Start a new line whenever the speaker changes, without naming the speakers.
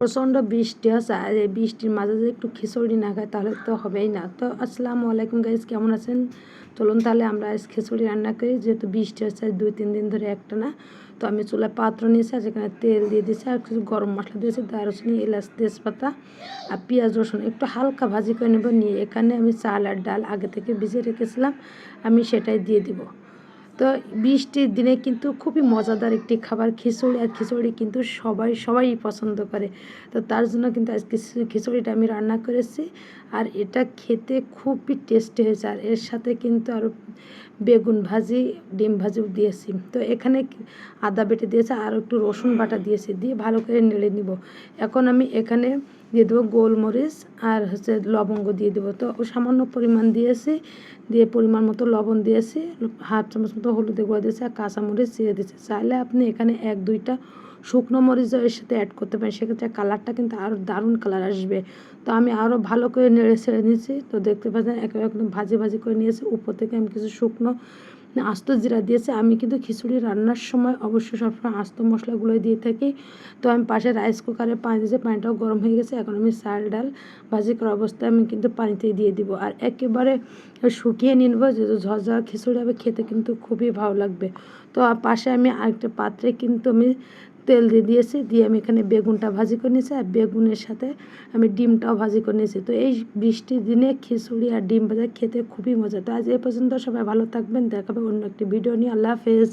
প্রচণ্ড বৃষ্টি হচ্ছে আর এই বৃষ্টির মাঝে যদি একটু খিচুড়ি না খায় তাহলে তো হবেই না। তো আসসালামু আলাইকুম গাইজ কেমন আছেন? চলুন তাহলে আমরা আজ খিচুড়ি রান্না করি, যেহেতু বৃষ্টি হচ্ছে দুই তিন দিন ধরে একটা না। তো আমি চুলায় পাত্র নিয়েছি, আর সেখানে তেল দিয়ে দিয়েছি, আর কিছু গরম মশলা দিয়েছি, দারুচিনি, এলাচ, তেজপাতা, আর পেঁয়াজ, রসুন, একটু হালকা ভাজি করে নেব, নিয়ে এখানে আমি চাল আর ডাল আগে থেকে ভিজিয়ে রেখেছিলাম, আমি সেটাই দিয়ে দিব। তো বৃষ্টির দিনে কিন্তু খুবই মজাদার একটি খাবার, খিচুড়ি। আর খিচুড়ি কিন্তু সবাই সবাই পছন্দ করে। তো তার জন্য কিন্তু আজকে খিচুড়িটা আমি রান্না করেছি। আর এটা খেতে খুবই টেস্টি হয়েছে। আর এর সাথে কিন্তু আরও বেগুন ভাজি, ডিম ভাজিও দিয়েছি। তো এখানে আদা বেটে দিয়েছে আর একটু রসুন বাটা দিয়েছি। দিয়ে ভালো করে নেড়ে নিব। এখন আমি এখানে দিয়ে দেবো গোলমরিচ আর হচ্ছে লবঙ্গ দিয়ে দেবো। তো সামান্য পরিমাণ দিয়েছি, দিয়ে পরিমাণ মতো লবণ দিয়েছি, হাফ চামচ মতো হলুদে গুঁড়া দিয়েছি আর কাঁচামরিচ দিয়ে দিয়েছি। চাইলে আপনি এখানে এক, দুইটা শুকনো মরিচ এর সাথে অ্যাড করতে পারেন, সেক্ষেত্রে কালারটা কিন্তু আরও দারুণ কালার আসবে। তো আমি আরও ভালো করে নেড়ে ছেড়ে নিয়েছি, তো দেখতে পাচ্ছেন একদম ভাজি ভাজি করে নিয়েছি। উপর থেকে আমি কিছু শুকনো আস্ত জিরা দিয়েছে। আমি কিন্তু খিচুড়ি রান্নার সময় অবশ্যই সবসময় আস্ত মশলাগুলোই দিয়ে থাকি। তো আমি পাশে রাইস কুকারে পানি দিয়েছি, পানিটাও গরম হয়ে গেছে। এখন আমি চাল, ডাল ভাজি করার অবস্থায় আমি কিন্তু পানিতে দিয়ে দিব। আর একেবারে শুকিয়ে নিয়ে নেব, যেহেতু ঝরঝর খিচুড়ি হবে, খেতে কিন্তু খুবই ভালো লাগবে। তো পাশে আমি আরেকটা পাত্রে কিন্তু আমি তেল দিয়ে দিয়েছি, দিয়ে আমি এখানে বেগুনটা ভাজি করে নিয়েছি আর বেগুনের সাথে আমি ডিমটাও ভাজি করে নিয়েছি। তো এই বৃষ্টির দিনে খিচুড়ি আর ডিম ভাজা খেতে খুবই মজা। তো আজ এ পর্যন্ত সবাই ভালো থাকবেন, দেখাবে অন্য একটি ভিডিও নিয়ে। আল্লাহ হাফেজ।